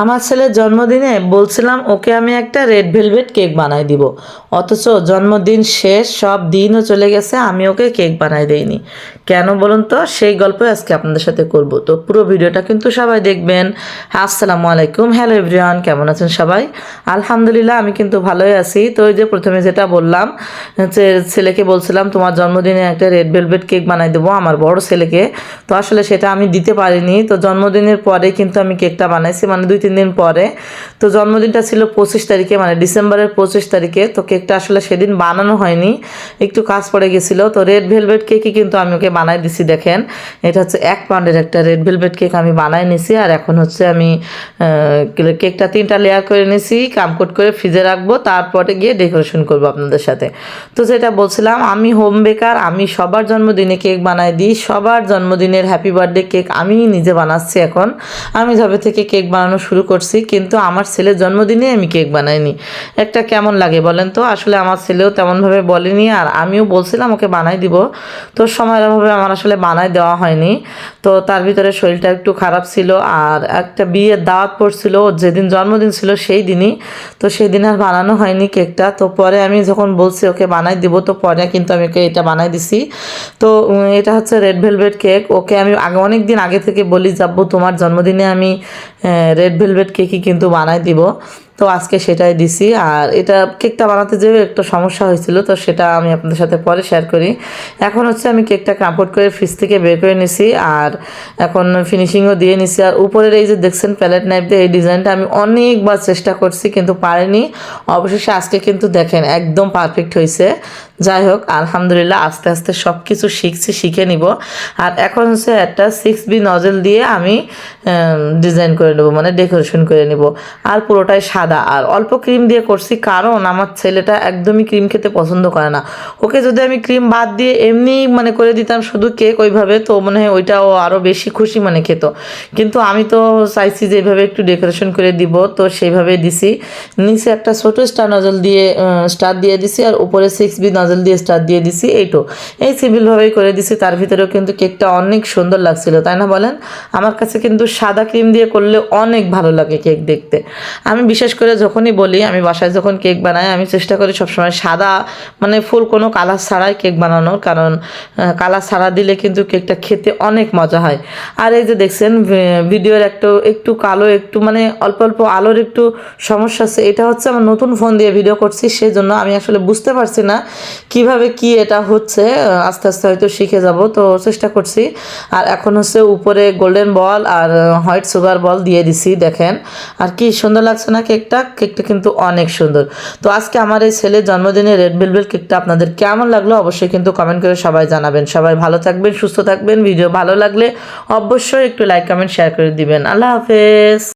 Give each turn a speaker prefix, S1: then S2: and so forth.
S1: আমার ছেলের জন্মদিনে বলছিলাম, ওকে আমি একটা রেড ভেলভেট কেক বানাই দিব। অথচ জন্মদিন শেষ, সব দিনও চলে গেছে, আমি ওকে কেক বানাই দেইনি। কেন বলুন তো? সেই গল্প আজকে আপনাদের সাথে করব। তো পুরো ভিডিওটা কিন্তু সবাই দেখবেন। আসসালামু আলাইকুম। হ্যালো এভরিওয়ান, কেমন আছেন সবাই? আলহামদুলিল্লাহ, আমি কিন্তু ভালোই আছি। তো ওই যে প্রথমে যেটা বললাম, যে ছেলেকে বলছিলাম, তোমার জন্মদিনে একটা রেড ভেলভেট কেক বানাই দেবো, আমার বড় ছেলেকে। তো আসলে সেটা আমি দিতে পারিনি। তো জন্মদিনের পরে কিন্তু আমি কেকটা বানাইছি মানে দুই, তিন দিন পরে। তো জন্মদিনটা ছিল পঁচিশ তারিখে মানে ডিসেম্বরের পঁচিশ তারিখে। তো কেকটা আসলে সেদিন বানানো হয়নি, একটু কাজ পড়ে গেছিল। তো রেড ভেলভেট কেকই কিন্তু আমি ওকে বানাই দিছি, দেখেন। এটা হচ্ছে এক পাউন্ডের একটা রেড ভেলভেট কেক আমি বানাই নিছি, আর এখন হচ্ছে আমি কেকটা তিনটা লেয়ার করে নিছি, কামকোট করে ফ্রিজে রাখব, তারপরে গিয়ে ডেকোরেশন করব আপনাদের সাথে। তো যেটা বলছিলাম, আমি হোম বেকার, আমি সবার জন্মদিনে কেক বানাই দিই, সবার জন্মদিনের হ্যাপি বার্থডে কেক আমি নিজে বানাচ্ছি এখন। আমি যবে থেকে কেক বানানো শুরু করছি, কিন্তু আমার ছেলের জন্মদিনে আমি কেক বানাইনি। একটা কেমন লাগে বলেন তো? আসলে আমার ছেলেও তেমনভাবে বলেনি আর আমিও বলছিলাম ওকে বানাই দিব। তো সময়ের অভাবে আমার আসলে বানাই দেওয়া হয়নি। তো তার ভিতরে শরীরটা একটু খারাপ ছিল আর একটা বিয়ের দাওয়াত পড়ছিল যেদিন জন্মদিন ছিল সেই দিনই। তো সেই দিন আর বানানো হয়নি কেকটা তো পরে আমি যখন বলছি ওকে বানাই দিব, তো পরে কিন্তু আমি ওকে এটা বানাই দিছি। তো এটা হচ্ছে রেড ভেলভেট কেক ওকে আমি আগে অনেক দিন আগে থেকে বলি যাব তোমার জন্মদিনে আমি রেড ভেলভেট কেকই কিন্তু বানাই দিব। তো আজকে সেটাই দিছি। আর এটা কেকটা বানাতে যেয়ে একটা সমস্যা হয়েছিল, তো সেটা আমি আপনাদের সাথে পরে শেয়ার করি। এখন হচ্ছে আমি কেকটা কাপড় করে ফ্রিজ থেকে বের করে নিছি, আর এখন ফিনিশিংও দিয়ে নিছি। আর উপরের এই যে দেখছেন প্যালেট নাইফ দিয়ে এই ডিজাইনটা আমি অনেকবার চেষ্টা করছি, কিন্তু পারিনি। অবশেষে আজকে কিন্তু দেখেন একদম পারফেক্ট হয়েছে। যাই হোক, আলহামদুলিল্লাহ আস্তে আস্তে সব কিছু শিখছি, শিখে নিব। আর এখন হচ্ছে একটা সিক্স বি নজেল দিয়ে আমি ডিজাইন করে নেব মানে ডেকোরেশন করে নেব। আর পুরোটাই সাদা। আর অল্প ক্রিম দিয়ে করছি, কারণ আমার ছেলেটা একদমই ক্রিম খেতে পছন্দ করে না। ওকে যদি আমি ক্রিম বাদ দিয়ে এমনি মানে করে দিতাম শুধু কেক ওইভাবে, তো মনে হয় ওইটা ও আরও বেশি খুশি মানে খেত। কিন্তু আমি তো চাইছি যে এইভাবে একটু ডেকোরেশন করে দিব, তো সেইভাবে দিছি। নিচে একটা ছোটো স্টার নজল দিয়ে স্টার দিয়ে দিছি, আর উপরে সিক্স বি নজল দিয়ে স্টার দিয়ে দিছি, এইটো। এই সিম্পলভাবেই করে দিছি, তার ভিতরেও কিন্তু কেকটা অনেক সুন্দর লাগছিল, তাই না বলেন? আমার কাছে কিন্তু সাদা ক্রিম দিয়ে করলে অনেক ভালো লাগে কেক দেখতে। আমি বিশেষ করে যখনই বলি, আমি বাসায় যখন কেক বানাই, আমি চেষ্টা করি সবসময় সাদা মানে ফুল কোনো কালার ছাড়াই কেক বানানোর। কারণ কালার ছাড়া দিলে কিন্তু কেকটা খেতে অনেক মজা হয়। আর এই যে দেখছেন ভিডিওর একটু একটু কালো, একটু মানে অল্প অল্প আলোর একটু সমস্যা আছে। এটা হচ্ছে আমার নতুন ফোন দিয়ে ভিডিও করছি সেই জন্য আমি আসলে বুঝতে পারছি না কীভাবে কি এটা হচ্ছে। আস্তে আস্তে হয়তো শিখে যাব, তো চেষ্টা করছি। আর এখন হচ্ছে উপরে গোল্ডেন বল আর হোয়াইট সুগার বল দিয়ে দিছি, দেখেন। আর কি সুন্দর লাগছে না কেকটা কেকটা কিন্তু অনেক সুন্দর। তো আজকে আমার এই ছেলের জন্মদিনে রেড ভেলভেট কেকটা আপনাদের কেমন লাগল অবশ্যই কিন্তু কমেন্ট করে সবাই জানাবেন। সবাই ভালো থাকবেন, সুস্থ থাকবেন ভিডিও ভালো লাগলে অবশ্যই একটু লাইক কমেন্ট শেয়ার করে দিবেন। আল্লাহ হাফেজ।